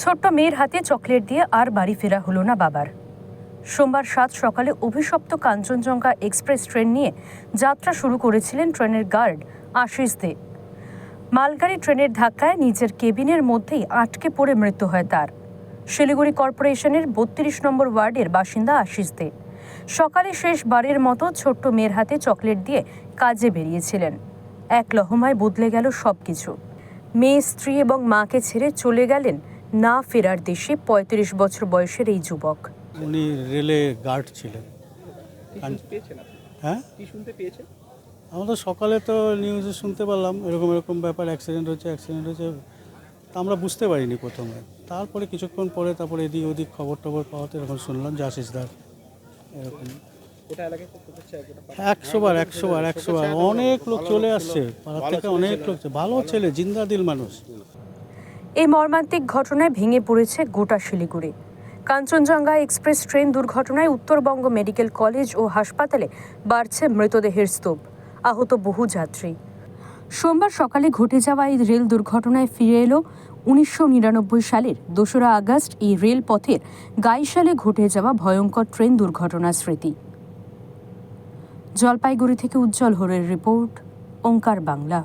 ছোট্ট মেয়ের হাতে চকলেট দিয়ে আর বাড়ি ফেরা হলো না বাবার। সোমবার সাত সকালে অভিশপ্ত কাঞ্চনজঙ্ঘা এক্সপ্রেস ট্রেন নিয়ে যাত্রা শুরু করেছিলেন ট্রেনের গার্ড আশিস দে। মালগাড়ি ট্রেনের ধাক্কায় নিজের কেবিনের মধ্যেই আটকে পড়ে মৃত্যু হয় তার। শিলিগুড়ি কর্পোরেশনের বত্রিশ নম্বর ওয়ার্ডের বাসিন্দা আশিস দে। সকালে শেষবারের মতো ছোট্ট মেয়ের হাতে চকলেট দিয়ে কাজে বেরিয়েছিলেন। এক লহমায় বদলে গেল সব কিছু মেয়ে, স্ত্রী এবং মাকে ছেড়ে চলে গেলেন না ফেরার দেশে পঁয়ত্রিশ বছর বয়সের এই যুবক। উনি রেলে গার্ড ছিলেন? হ্যাঁ? তো সকালে তো নিউজে শুনতে পারলাম এরকম এরকম ব্যাপার অ্যাক্সিডেন্ট হচ্ছে অ্যাক্সিডেন্ট হচ্ছে তা আমরা বুঝতে পারিনি প্রথমে। তারপরে কিছুক্ষণ পরে তারপরে এদিক ওদিক খবর টবর পাওয়াতে এরকম শুনলাম যে আশিস দার এরকম। গোটা এলাকায় খুব হচ্ছে? গোটা একশো বার একশো বার একশো বার। অনেক লোক চলে আসছে পাড়ার থেকে অনেক লোক ভালো ছেলে জিন্দা দিল মানুষ। এই মর্মান্তিক ঘটনায় ভেঙে পড়েছে গোটা শিলিগুড়ি। কাঞ্চনজঙ্ঘা এক্সপ্রেস ট্রেন দুর্ঘটনায় উত্তরবঙ্গ মেডিকেল কলেজ ও হাসপাতালে বাড়ছে মৃতদেহের স্তূপ। আহত বহু যাত্রী। সোমবার সকালে ঘটে যাওয়া এই রেল দুর্ঘটনায় ফিরে এলো উনিশশো নিরানব্বই সালের দোসরা আগস্ট এই রেলপথের গাইশালে ঘটে যাওয়া ভয়ঙ্কর ট্রেন দুর্ঘটনার স্মৃতি। জলপাইগুড়ি থেকে উজ্জ্বল হরের রিপোর্ট, ওঙ্কার বাংলা।